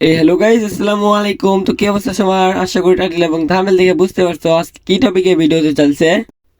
এই hello guys আসসালামু আলাইকুম। তো কি অবস্থা সবার? আশা করি টাইটেল এবং থামেল দেখে বুঝতে পারছ আজকে কি টপিকে ভিডিওতে চলছে।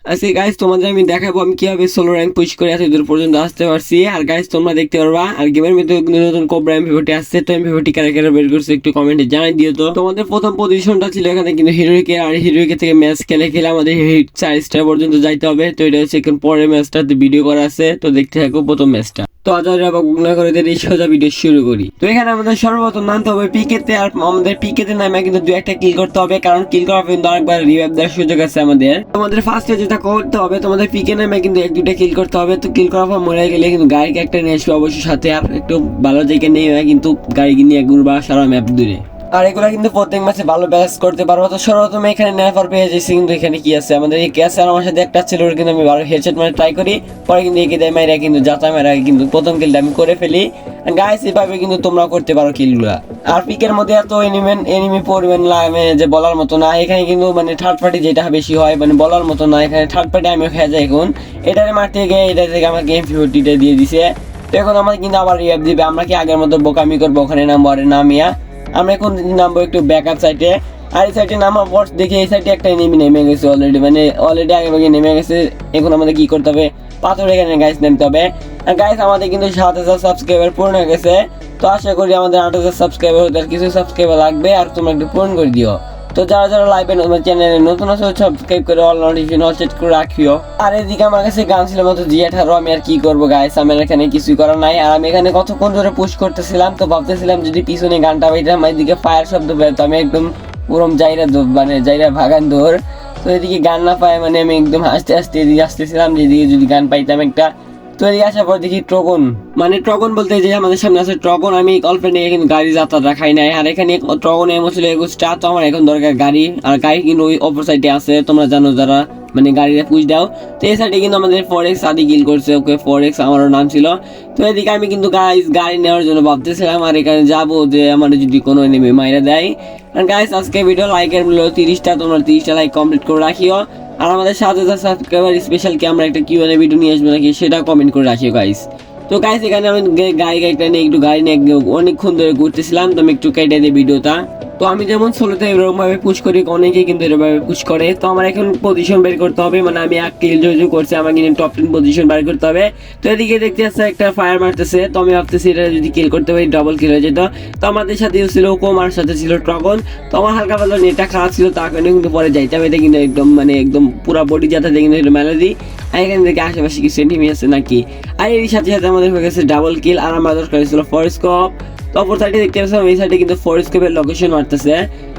আজকে গাইজ তোমাদের আমি দেখাবো আমি কীভাবে সোলো র্যাঙ্ক পুশ করে এত দূর পর্যন্ত আসতে পারছি। আর গাইজ তোমরা দেখতে পারবা, আর গেমের মধ্যে নতুন কোবরা এমপিভিটি আসছে। তো এমপিভিটি কারা কারা বের করছে, একটু কমেন্টে জানাই দিও তো। তোমাদের প্রথম পজিশনটা ছিল এখানে কিন্তু হিরোইকে আর হিরোইকে থেকে ম্যাচ খেলে খেলে আমাদের চার স্টার পর্যন্ত যাইতে হবে। তো এটা হচ্ছে এখন পরের ম্যাচটাতে ভিডিও করা আছে। তো দেখতে থাকো প্রথম ম্যাচটা তো আজার না করে দিয়ে সোজা ভিডিও শুরু করি। তো এখানে আমাদের সর্বপ্রথম নামতে হবে পিকেতে আর আমাদের পিকেতে নামে কিন্তু দু একটা কিল করতে হবে, কারণ কিল করার কিন্তু অনেকবার রিভাইভ দেওয়ার সুযোগ আছে আমাদের। তোমাদের ফার্স্টে যেটা করতে হবে, তোমাদের পিকে নামে কিন্তু এক দুটা কিল করতে হবে। তো কিল করার পর মরে গেলে কিন্তু গাড়িকে একটা নিয়ে আসবে অবশ্যই সাথে, আর একটু ভালো জায়গায় নিয়ে কিন্তু গাড়ি নিয়ে ঘুরবা সারা ম্যাপ দূরে আর এগুলা কিন্তু প্রত্যেক ম্যাচে ভালো ব্যালেন্স করতে পারব। তো সর্বপ্রথম এখানে পর পেয়ে যাচ্ছি কিন্তু এখানে কি আছে? আমাদের এই ক্যাশ আর আমার সাথে একটা ছিল কিন্তু আমি ভালো হেডশট মানে ট্রাই করি। পরে কিন্তু একে দেয়, মাইরা কিন্তু যাতা মাইরা কিন্তু প্রথম কিলটা আমি করে ফেলি। গাইস এভাবে কিন্তু তোমরা করতে পারো কিলগুলা আর পিকের মধ্যে এত এনিমেন এনিমি পরিমাণ লাগে যে বলার মতো না। এখানে কিন্তু মানে থার্ড পার্টি যেটা বেশি হয় মানে বলার মতো না। এখানে থার্ড পার্টি আমি খেয়ে যাই এখন। এটারে মারতে গিয়ে এটা থেকে আমার গেম ফিফটিটা দিয়ে দিছে। তো এখন আমাদের কিন্তু আবার রিয়াপ দিবে। আমরা কি আগের মতো বোকামি করব? ওখানে নাম্বারে নামিয়া। আমরা এখন নামবো একটু ব্যাকআপ সাইটে আর এই সাইডে নামার পর দেখি এই সাইডে একটা এনিমি নেমে গেছে অলরেডি মানে অলরেডি আগে ভাগে নেমে গেছে। এখন আমাদের কি করতে হবে? পাথর এখানে গাইস নামতে হবে। আর গাইস আমাদের কিন্তু সাত হাজার সাবস্ক্রাইবার পূর্ণ হয়ে গেছে। তো আশা করি আমাদের আট হাজার সাবস্ক্রাইবার হতে আর কিছু সাবস্ক্রাইবার লাগবে। আর তোমরা একটু পূরণ করে দিও। তো যারা যারা লাইভে চ্যানেলে নতুন আছে সাবস্ক্রাইব করে অল নোটিফিকেশন অল সেট করে রাখিও। আর এদিকে আমার কাছে গান ছিল মতো জি আঠারো আমি আর কি করব গাইস আমার এখানে কিছুই করার নাই। আর আমি এখানে কতক্ষণ ধরে পুশ করতেছিলাম, তো ভাবতেছিলাম যদি পিছনে গানটা পাইতাম এদিকে ফায়ার শব্দ পেতো আমি একদম পুরম যাইরা দৌ- মানে যাইরা ভাগান দৌড়। তো এদিকে গান না পায় মানে আমি একদম হাসতে হাসতে এদিকে আসতেছিলাম যেদিকে যদি গান পাইতাম একটা। তো এদিকে আসার পর দেখি ট্রগন মানে ট্রগন বলতে যে আমাদের সামনে আছে ট্রগন আমি গল্পে নিয়ে কিন্তু গাড়ি যাত্রা দেখাই নাই। আর এখানে ট্রগন এমন ছিল একুশটা তো আমার এখন দরকার গাড়ি। আর গাড়ি কিন্তু ওই অপর সাইডে আছে, তোমরা জানো যারা মানে গাড়িতে পুষ দাও। তো এই সাইডে কিন্তু আমাদের ফরেক্স আদি গিল করছে, ওকে ফরেক্স আমারও নাম ছিল। তো এদিকে আমি কিন্তু গাইস গাড়ি নেওয়ার জন্য ভাবতেছিলাম, আর এখানে যাব যে আমার যদি কোনো নেমে মাইরা দেয়। আর গাইস আজকে ভিডিও লাইকের মূল্য তিরিশটা, তোমরা তিরিশটা লাইক কমপ্লিট করে রাখিও। আর আমাদের সাত হাজার সাবস্ক্রাইবার স্পেশাল কি আমরা একটা কিউ ভিডিও নিয়ে আসব নাকি সেটা কমেন্ট করে রাখিও গাইস তো গাইস এখানে আমি গাড়ি গাড়িটা নিয়ে একটু গাড়ি নিয়ে অনেকক্ষণ ধরে ঘুরতেছিলাম, তো আমি একটু কেটে দিই ভিডিওটা তো আমি যেমন ষোলোতে এরকম ভাবে পুশ করি, অনেকেই কিন্তু এরকম ভাবে পুশ করে। তো আমার এখন পজিশন বের করতে হবে মানে আমি এক কিল জয়জু করছি আমার কিন্তু টপ টেন পজিশন বের করতে হবে। তো এদিকে দেখতে আসছে একটা ফায়ার মারতেছে, তো আমি ভাবতেছি এটা যদি কিল করতে পারি ডাবল কিল হয়ে যেত। তো আমাদের সাথে ছিল কোমার, সাথে ছিল ট্রগন তো আমার হালকা পাতলা নেটটা খারাপ ছিল, তার কারণে কিন্তু পরে যাইতে হবে, এটা কিন্তু একদম মানে একদম পুরো বডি যাতে কিন্তু মেলে দিই আর এখানে দেখে আশেপাশে কিছু এনিমি আছে নাকি? আর এর সাথে সাথে আমাদের হয়ে গেছে ডাবল কিল আর আমার দরকার ছিল ফরেস্কপ অপর সাইডে দেখতে পাচ্ছিলাম এই সাইডে কিন্তু ফরেস্কপের লোকেশন মারতেছে।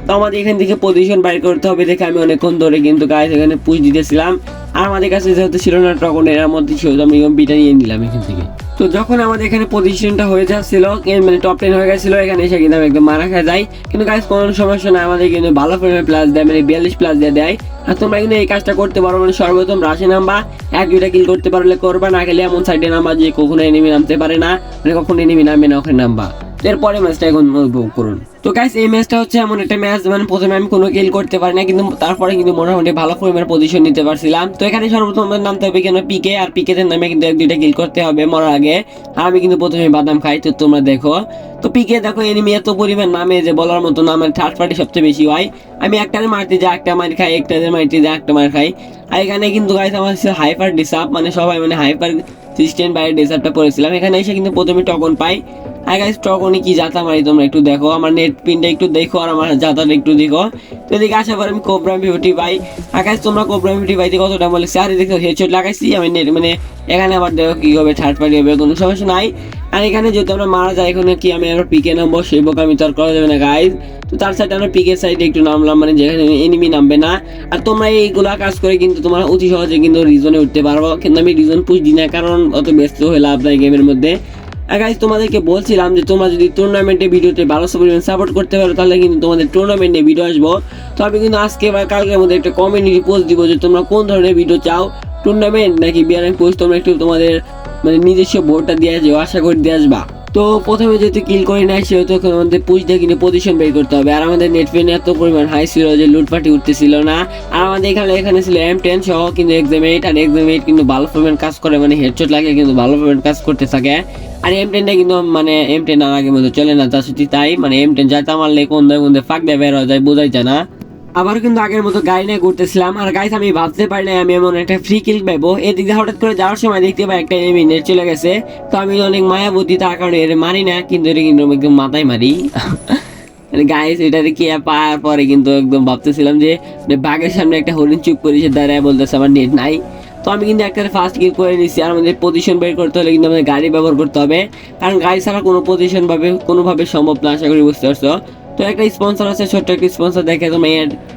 তো আমাদের এখান থেকে পজিশন বাইর করতে হবে দেখে আমি অনেকক্ষণ ধরে কিন্তু গায়ে এখানে পুশ দিতেছিলাম। আর আমাদের কাছে যেহেতু ছিল না টকন এর মধ্যে ছিল, তো আমি বিটা নিয়ে নিলাম এখান থেকে। তো যখন আমাদের এখানে পজিশনটা হয়ে যাচ্ছিল মানে টপ টেন হয়ে গেছিল, এখানে এসে কিন্তু একদম মারা খাওয়া যায় কিন্তু গাইস কোনো সমস্যা না আমাদের কিন্তু ভালো পরিমাণে প্লাস দেয় মানে বিয়াল্লিশ প্লাস দিয়ে দেয়। আর তোমরা কিন্তু এই কাজটা করতে পারো মানে সর্বপ্রথম রাশি নাম্বা। এক, দুইটা কিল করতে পারলে করবা, না গেলে এমন সাইডে নাম্বা যে কখনো এনিমি নামতে পারে না মানে কখনো এনিমি নামবে না, ওখানে নাম্বা। এরপরে ম্যাচটা এখন উপভোগ করুন। তো গাইস এই ম্যাচটা হচ্ছে এমন একটা ম্যাচ মানে প্রথমে আমি কোনো কিল করতে পারি না কিন্তু তারপরে কিন্তু মোটামুটি ভালো পরিমাণে পজিশন নিতে পারছিলাম। তো এখানে সর্বপ্রথম আমাদের নামতে হবে কেন? পিকে আর পিকেতে নামে কিন্তু এক দুইটা কিল করতে হবে মরার আগে। আর আমি কিন্তু প্রথমে বাদাম খাই, তো তোমরা দেখো। তো পিকে দেখো এনিমি এত পরিমাণ নামে যে বলার মতো না মানে থার্ড পার্টি সবচেয়ে বেশি হয়। আমি একটা মারতে যা একটা মার খাই একটা মারতে যা একটা মার খাই। আর এখানে কিন্তু গাইস আমার হাইপার ডিসাপ মানে সবাই মানে হাইপার সিস্টেম বাইরের ডেসার্টটা পড়েছিলাম এখানে এসে কিন্তু প্রথমে টকন পাই। আর গাইস টকনে কি জাতা মারি তোমরা একটু দেখো, আমার নেট পিনটা একটু দেখো আর আমার জাতাটা একটু দেখো। তো এদিকে আসার পর আমি কোবরা ভিউটি পাই। আর গাইস তোমরা কোবরা ভিউটি পাইতে কতটা বলে স্যার দেখো হেডশট লাগাইছি, আমি নেট মানে এখানে আবার দেখো কি হবে থার্ড পার্টি হবে, কোনো সমস্যা নাই। আর এখানে যেহেতু আমরা মারা যায় এখানে কি আমি আবার পিকে নামবো, সেই বোক আমি তো আর করা যাবে না গাইজ তো তার সাইডে আমরা পিকের সাইডে একটু নামলাম মানে যেখানে এনিমি নামবে না। আর তোমরা এইগুলা কাজ করে কিন্তু তোমরা অতি সহজে কিন্তু রিজনে উঠতে পারব। কিন্তু আমি রিজন পুষ দিই না, কারণ অত ব্যস্ত হয়ে লাভ নাই গেমের মধ্যে। আর গাইজ তোমাদেরকে বলছিলাম যে তোমরা যদি টুর্নামেন্টে ভিডিওতে ভালো পরিমাণ সাপোর্ট করতে পারো, তাহলে কিন্তু তোমাদের টুর্নামেন্টে ভিডিও আসব। তো আমি কিন্তু আজকে বা কালকের মধ্যে একটা কমিউনিটি পোস্ট দিব যে তোমরা কোন ধরনের ভিডিও চাও? টুর্নামেন্ট নাকি বিয়ারিং পোস্ট তোমরা একটু তোমাদের মানে নিজস্ব বোর্ডটা দিয়ে আসবে, আশা করি দিয়ে আসবা। তো প্রথমে যেহেতু কিল করে নাই সেহেতু আমাদের দিয়ে কিনে পজিশন বের করতে হবে। আর আমাদের নেট এত পরিমাণ হাই ছিল যে লুটপাটি উঠতেছিল না। আর আমাদের এখানে এখানে ছিল এম টেন সহ কিন্তু এক্সাম এইট আর এক্সাম এইট কিন্তু ভালো পরিমাণ কাজ করে মানে হেডশট লাগে, কিন্তু ভালো কাজ করতে থাকে। আর এম টেনটা কিন্তু মানে এম টেন আর আগের মতো চলে না, তা সত্যি তাই মানে এম টেন যাতে লেগে কোন কোন ফাঁক দিয়ে বের যায়, বোঝাই যায় না। আবার কিন্তু আগের মতো গাড়ি নিয়ে ঘুরতেছিলাম, আর গাইস আমি ভাবতে পারি না আমি এমন একটা ফ্রি কিল পাইবো। এদিক দিয়ে হঠাৎ করে যাওয়ার সময় দেখতে পাই একটা এমনি নেট চলে গেছে। তো আমি অনেক মায়াবতী, তার কারণে এর মারি না, কিন্তু এটা কিন্তু একদম মাথায় মারি। মানে গাইস এটা কি পাওয়ার পরে কিন্তু একদম ভাবতেছিলাম যে মানে বাঘের সামনে একটা হরিণ চুপ করেছে, দাঁড়ায় বলতেছে, আমার নেট নাই। তো আমি কিন্তু একটা ফার্স্ট গিয়ে করে নিচ্ছি আর আমাদের পজিশন বের করতে হলে কিন্তু আমাদের গাড়ি ব্যবহার করতে হবে। কারণ গাড়ি ছাড়া কোনো পজিশন ভাবে, কোনোভাবে সম্ভব না, আশা করি বুঝতে পারছ। তো একটা স্পন্সর আছে, ছোট্ট একটা স্পন্সর দেখে তুমি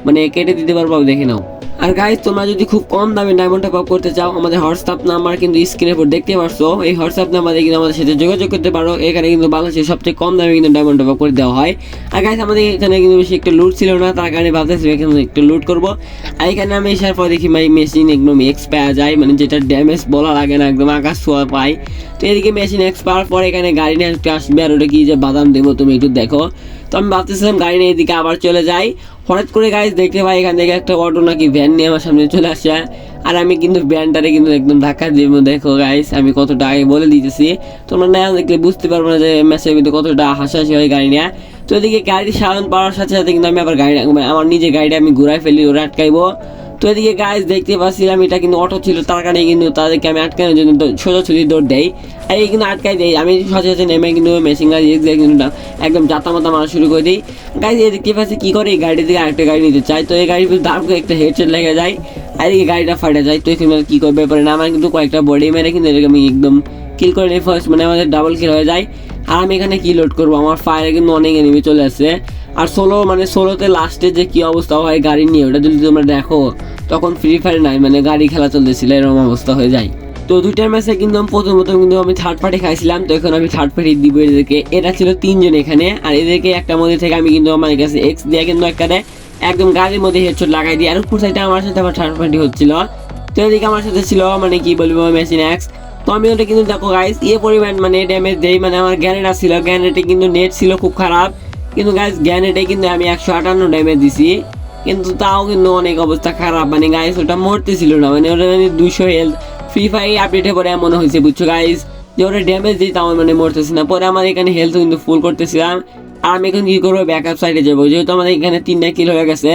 মানে কেটে দিতে পারব দেখে নাও। আর গাইজ তোমরা যদি খুব কম দামে ডায়মন্ড টপ করতে চাও, আমাদের হোয়াটসঅ্যাপ নাম্বার কিন্তু স্ক্রিনের উপর দেখতে পারছ। এই হোয়াটসঅ্যাপ নাম্বারে কিন্তু আমাদের সাথে যোগাযোগ করতে পারো। এখানে কিন্তু বাংলাদেশের সবচেয়ে কম দামে কিন্তু ডায়মন্ড টপ করে দেওয়া হয়। আর গাইজ আমাদের এখানে কিন্তু বেশি একটু লুট ছিল না, তার কারণে ভাবতেছি এখানে একটু লুট করব। আর এখানে আমি আসার পর দেখি মাই মেশিন একদম এক্স পাওয়া যায় মানে যেটা ড্যামেজ বলা লাগে না, একদম আকাশ ছোঁয়া পাই তো এদিকে মেশিন এক্স পাওয়ার পর এখানে গাড়ি নিয়ে আসবে, আর ওটা কি যে বাদাম দেবো তুমি একটু দেখো। তো আমি ভাবতেছিলাম গাড়ি নিয়ে এদিকে আবার চলে যাই। হঠাৎ করে গাইজ দেখতে পাই এখান থেকে একটা অটো নাকি ভ্যান নিয়ে আমার সামনে চলে আসে। আর আমি কিন্তু ভ্যানটারে কিন্তু একদম ধাক্কা দিব। দেখো গাইস আমি কতটা আগে বলে দিতেছি। তোমরা না দেখলে বুঝতে পারব না যে ম্যাচের কিন্তু কতটা হাসাহাসি হয় গাড়ি নিয়ে। তো এদিকে গাড়ি সাধারণ পাওয়ার সাথে সাথে কিন্তু আমি আবার গাড়ি আমার নিজে গাড়িটা আমি ঘুরাই ফেলি, ওরা আটকাইবো। তো এদিকে গাইজ দেখতে পাচ্ছিলাম, এটা কিন্তু অটো ছিল, তার কারণে কিন্তু তাদেরকে আমি আটকানোর জন্য সোজাসুজি দৌড় দেই। আর এই কিন্তু আটকাই দেই, আমি সাথে নেমে কিন্তু মেশিন গাড়ি দিয়ে কিন্তু একদম জাতা মাতা মারা শুরু করে দিই। গাইজ এই দেখতে পাচ্ছি কী করে এই গাড়ি থেকে আরেকটা গাড়ি নিতে চাই তো এই গাড়ির দাম একটা হেডসেট লেগে যায়, আর এই গাড়িটা ফাটে যায়, তো এখানে কী করবে ব্যাপারে না, আমার কিন্তু কয়েকটা বডি মেরে কিন্তু এটাকে আমি একদম কিল করে নিই ফার্স্ট মানে আমাদের ডাবল কিল হয়ে যায়। আর আমি এখানে কি লোড করব? আমার ফায়ারে কিন্তু অনেক এনিমি চলে আসছে। আর সোলো মানে সোলোতে লাস্টে যে কি অবস্থা হয় গাড়ি নিয়ে, ওটা যদি তোমরা দেখো তখন ফ্রি ফায়ার নাই মানে গাড়ি খেলা চলতেছিল, এরকম অবস্থা হয়ে যায়। তো দুইটার ম্যাচে কিন্তু আমি প্রথম প্রথম কিন্তু আমি থার্ড পার্টি খাইছিলাম, তো এখন আমি থার্ড পার্টি দিব এদেরকে। এরা ছিল তিনজন এখানে, আর এদেরকে একটা মধ্যে থেকে আমি কিন্তু আমার কাছে এক্স দিয়ে কিন্তু একটা একদম গাড়ির মধ্যে হেডশট লাগাই দিই আর উপর সাইডে আমার সাথে আমার থার্ড পার্টি হচ্ছিল। তো এদিকে আমার সাথে ছিল মানে কি বলব মেশিন এক্স তো আমি ওটা কিন্তু দেখো গাইস ইয়ে পরিমাণ মানে ড্যামেজ দেই মানে আমার গ্যানেটা ছিল গ্যানেটে কিন্তু নেট ছিল খুব খারাপ। কিন্তু গাইস গ্যানেটে কিন্তু আমি একশো আটান্ন ড্যামেজ দিছি। কিন্তু তাও কিন্তু অনেক অবস্থা খারাপ। মানে গাইস ওটা মরতেছিল না। মানে ওটা মানে দুশো হেলথ ফ্রি ফায়ার আপডেটে পরে এমন হয়েছে, বুঝছ গাইস যে ওটা ড্যামেজ দিই তাও মানে মরতেছি না। পরে আমার এখানে হেলথ কিন্তু ফুল করতেছিলাম আর আমি এখন কি করব? ব্যাকআপ সাইডে যাব। যেহেতু আমাদের এখানে তিনটা কিল হয়ে গেছে,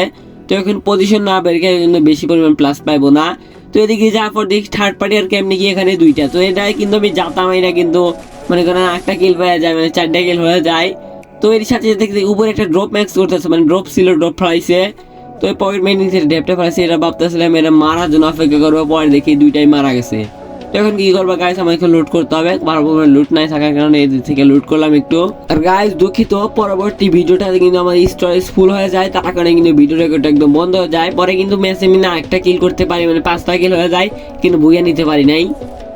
তো এখন পজিশন না বের গেলে কিন্তু বেশি পরিমাণ প্লাস পাইবো না। তো এদিকে যাওয়ার পর দেখি থার্ড পার্টি আর কেমনি কি এখানে দুইটা। তো এটাই কিন্তু আমি জাতাম এটা কিন্তু মনে করেন একটা কিল হয়ে যায় মানে চারটা কিল হয়ে যায়। তো এর সাথে সাথে দেখি, উপরে একটা ড্রপ ম্যাক্স করতেছে। মানে ড্রপ ছিল ড্রপ ফ্রাইছে তো এই পকেট মেন নিচে ডেপটা ফ্রাইছে এটা ভাবতেছিলাম এটা মারার জন্য অপেক্ষা করব, পরে দেখি দুইটাই মারা গেছে। তো এখন কি করব গাইস আমাকে লুট করতে হবে। পারব লুট নাই থাকার কারণে এদিক থেকে লুট করলাম একটু। আর গাইস দুঃখিত, পরবর্তী ভিডিওটাতে কিন্তু আমার স্টোরেজ ফুল হয়ে যায়, তার কারণে কিন্তু ভিডিও রেকর্ড একদম বন্ধ হয়ে যায়। পরে কিন্তু ম্যাচে আমি না একটা কিল করতে পারি মানে পাঁচটা কিল হয়ে যায়, কিন্তু বুয়ে নিতে পারি নাই।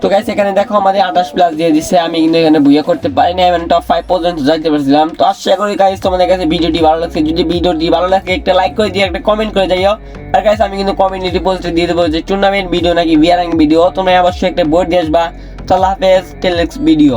তো গাইস এখানে দেখো আমাদের আঠাশ প্লাস দিয়ে দিছে। আমি কিন্তু এখানে বুয়ে করতে পারি না মানে টপ ফাইভ পর্যন্ত যাইতে পারছিলাম। তো আশা করি গাইস তোমাদের কাছে ভিডিওটি ভালো লাগছে। যদি ভিডিওটি ভালো লাগে, একটা লাইক করে দিয়ে একটা কমেন্ট করে যাইও। আর গাইস আমি কিন্তু কমিউনিটি পোস্টে দিয়ে দেবো যে টুর্নামেন্ট ভিডিও নাকি বিয়ারাং ভিডিও তোমরা অবশ্যই একটা বোর্ড দিয়ে আসবা। তো হাফেজ টেলেক্স ভিডিও